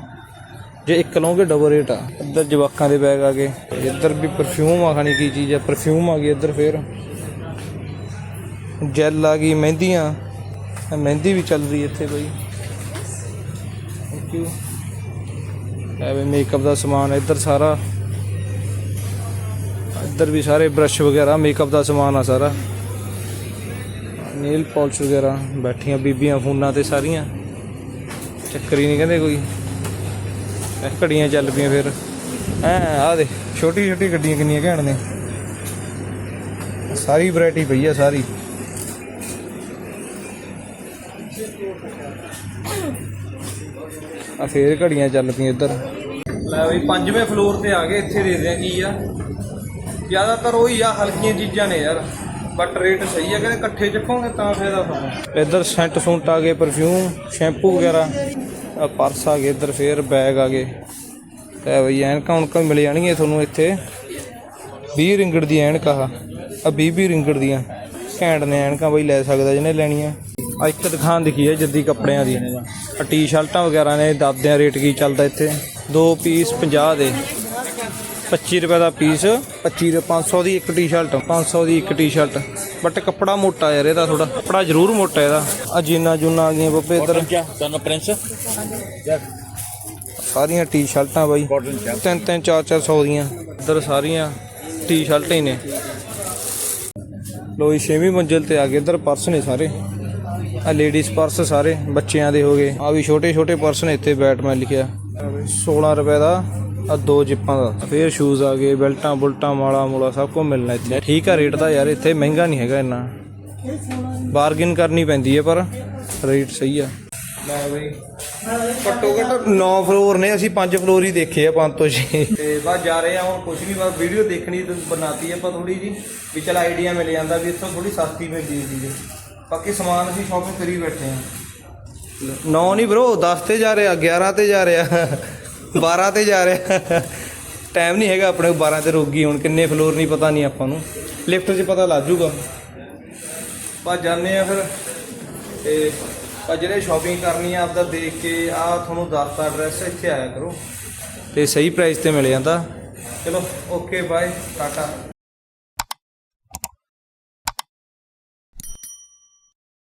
ਜੇ ਇੱਕ ਲਓਗੇ ਡਬਲ ਰੇਟ ਆ। ਇੱਧਰ ਜਵਾਕਾਂ ਦੇ ਬੈਗ ਆ ਗਏ। ਇੱਧਰ ਵੀ ਪਰਫਿਊਮ ਆ, ਖਾਣੀ ਕੀ ਚੀਜ਼ ਆ? ਪਰਫਿਊਮ ਆ ਗਈ ਇੱਧਰ ਫੇਰ। ਜੈਲ ਆ ਗਈ, ਮਹਿੰਦੀਆਂ। ਇਹ ਮਹਿੰਦੀ ਵੀ ਚੱਲ ਰਹੀ ਇੱਥੇ ਕੋਈ ਥੈਂਕ ਯੂ ਐਵੇਂ ਮੇਕਅਪ ਦਾ ਸਮਾਨ ਇੱਧਰ ਸਾਰਾ। ਇੱਧਰ ਵੀ ਸਾਰੇ ਬ੍ਰਸ਼ ਵਗੈਰਾ ਮੇਕਅਪ ਦਾ ਸਮਾਨ ਆ ਸਾਰਾ। ਨੇਲ ਪਾਲਿਸ਼ ਵਗੈਰਾ, ਬੈਠੀਆਂ ਬੀਬੀਆਂ ਫੋਨਾਂ ਤੇ ਸਾਰੀਆਂ। ਚੱਕਰ ਹੀ ਨਹੀਂ ਕਹਿੰਦੇ ਕੋਈ। ਇਹ ਘੜੀਆਂ ਚੱਲ ਪਈਆਂ ਫਿਰ। ਐ ਆ ਦੇ ਛੋਟੀ ਛੋਟੀ ਗੱਡੀਆਂ ਕਿੰਨੀਆਂ ਘੈਂਟ ਨੇ। ਸਾਰੀ ਵੈਰਾਈਟੀ ਪਈ ਆ ਸਾਰੀ। ਆ ਫੇਰ ਘੜੀਆਂ ਚੱਲ ਪਈਆਂ ਇੱਧਰ। ਲੈ ਬਈ ਪੰਜਵੇਂ ਫਲੋਰ ਤੇ ਆ ਗਏ ਇੱਥੇ ਦੇਖਦੇ ਆ ਕੀ ਆ। ਜ਼ਿਆਦਾਤਰ ਉਹੀ ਆ ਹਲਕੀਆਂ ਚੀਜ਼ਾਂ ਨੇ ਯਾਰ। ਬਟ ਰੇਟ ਸਹੀ ਹੈ ਕਹਿੰਦੇ ਇਕੱਠੇ ਚੱਕੋਗੇ ਤਾਂ ਫਾਇਦਾ ਤੁਹਾਨੂੰ। ਇੱਧਰ ਸੈਂਟ ਸੁੰਟ ਆ ਗਏ ਪਰਫਿਊਮ ਸ਼ੈਂਪੂ ਵਗੈਰਾ। ਆ ਪਰਸ ਆ ਗਏ ਇੱਧਰ ਫੇਰ ਬੈਗ ਆ ਗਏ। ਤੇ ਬਈ ਐਨਕਾਂ ਉਨਕਾਂ ਮਿਲ ਜਾਣਗੀਆਂ ਤੁਹਾਨੂੰ ਇੱਥੇ। 20 ਰਿੰਗੜ ਦੀ ਐਨਕ ਆ ਆ 20 20 ਰਿੰਗੜ ਦੀਆਂ। ਘੈਂਟ ਨੇ ਐਨਕਾਂ ਬਈ ਲੈ ਸਕਦਾ ਜਿਹਨੇ ਲੈਣੀਆਂ। ਆ ਇੱਕ ਦੁਕਾਨ ਦਿਖੀ ਹੈ ਜੱਦੀ ਕੱਪੜਿਆਂ ਦੀ। ਟੀ-ਸ਼ਰਟਾਂ ਵਗੈਰਾ ਨੇ ਦੱਸਦੇ ਆ ਰੇਟ ਕੀ ਚੱਲਦਾ ਇੱਥੇ? ਦੋ ਪੀਸ 50 ਦੇ। 25 ਰੁਪਏ ਦਾ ਪੀਸ 25 ਦੇ 500 ਦੀ ਇੱਕ ਟੀ-ਸ਼ਰਟ 500 ਦੀ ਇੱਕ ਟੀ-ਸ਼ਰਟ। ਬਟ ਕੱਪੜਾ ਮੋਟਾ ਯਾਰ ਇਹਦਾ ਥੋੜਾ ਕੱਪੜਾ ਜ਼ਰੂਰ ਮੋਟਾ ਇਹਦਾ। ਆ ਜੀਨਾ ਜੂਨਾ ਆ ਗਈਆਂ ਬੱਬੇ ਇੱਧਰ। ਤੁਹਾਨੂੰ ਪ੍ਰਿੰਸ ਸਾਰੀਆਂ ਟੀ-ਸ਼ਰਟਾਂ ਬਾਈ। ਤਿੰਨ ਤਿੰਨ ਚਾਰ ਚਾਰ ਸੌ ਦੀਆਂ। ਇੱਧਰ ਸਾਰੀਆਂ ਟੀ-ਸ਼ਰਟਾਂ ਹੀ ਨੇ। ਲੋਈ ਛੇਵੀਂ ਮੰਜ਼ਿਲ ਤੇ ਆ ਗਏ ਇੱਧਰ ਪਰਸ ਨੇ ਸਾਰੇ। ਆ ਲੇਡੀਜ਼ ਪਰਸ ਸਾਰੇ ਬੱਚਿਆਂ ਦੇ ਹੋ ਗਏ। ਆ ਵੀ ਛੋਟੇ ਛੋਟੇ ਪਰਸ ਨੇ ਇੱਥੇ ਬੈਟਮੈਨ ਲਿਖਿਆ। 16 ਰੁਪਏ ਦਾ, ਆ ਦੋ ਜਿੱਪਾਂ ਦਾ। ਫੇਰ ਸ਼ੂਜ਼ ਆ ਗਏ ਬੈਲਟਾਂ ਬੁਲਟਾਂ, ਮਾਲਾ ਮੂਲਾ ਸਭ ਕੁਝ ਮਿਲਣਾ ਇੱਥੇ। ਠੀਕ ਆ ਰੇਟ ਦਾ ਯਾਰ, ਇੱਥੇ ਮਹਿੰਗਾ ਨਹੀਂ ਹੈਗਾ ਇੰਨਾ। ਬਾਰਗੇਨ ਕਰਨੀ ਪੈਂਦੀ ਹੈ ਪਰ ਰੇਟ ਸਹੀ ਆ। ਲੈ ਬਈ। ਘੱਟੋ ਘੱਟ 9 ਫਲੋਰ ਨੇ, ਅਸੀਂ 5 ਫਲੋਰ ਹੀ ਦੇਖੇ ਆ 5 ਤੋਂ 6 ਤੇ ਬਸ ਜਾ ਰਹੇ ਆ, ਹੁਣ ਕੁਝ ਨਹੀਂ ਬਸ ਵੀਡੀਓ ਦੇਖਣੀ ਬਣਾਤੀ ਆਪਾਂ ਥੋੜੀ ਜੀ ਵੀ ਚਲ ਆਈਡੀਆ ਮਿਲ ਜਾਂਦਾ ਵੀ ਇੱਥੋਂ ਥੋੜੀ ਸਸਤੀ ਮਿਲਦੀ ਹੈ ਬਾਕੀ ਸਮਾਨ ਅਸੀਂ ਸ਼ਾਪਿੰਗ ਕਰੀ ਬੈਠੇ ਆ 9 ਨਹੀਂ ਬ్రో 10 ਤੇ ਜਾ ਰਿਹਾ 11 ਤੇ ਜਾ ਰਿਹਾ 12 ਤੇ ਜਾ ਰਿਹਾ। ਟਾਈਮ ਨਹੀਂ ਹੈਗਾ ਆਪਣੇ ਕੋਲ 12 ਤੇ ਰੁਕ ਗਈ ਹੁਣ ਕਿੰਨੇ ਫਲੋਰ ਨਹੀਂ ਪਤਾ ਨਹੀਂ ਆਪਾਂ ਨੂੰ। ਲਿਫਟ 'ਚ ਪਤਾ ਲੱਗ ਜੂਗਾ ਬਸ ਜਾਂਦੇ ਆ ਫਿਰ। ਤੇ ਪਰ ਜਿਹੜੇ ਸ਼ਾਪਿੰਗ ਕਰਨੀ ਆ ਆਪਦਾ ਦੇਖ ਕੇ ਆ ਤੁਹਾਨੂੰ ਦੱਸਤਾ ਐਡਰੈਸ ਇੱਥੇ ਆਇਆ ਕਰੋ। ਤੇ ਸਹੀ ਪ੍ਰਾਈਸ ਤੇ ਮਿਲ ਜਾਂਦਾ। ਚਲੋ ਓਕੇ ਬਾਏ ਟਾਟਾ।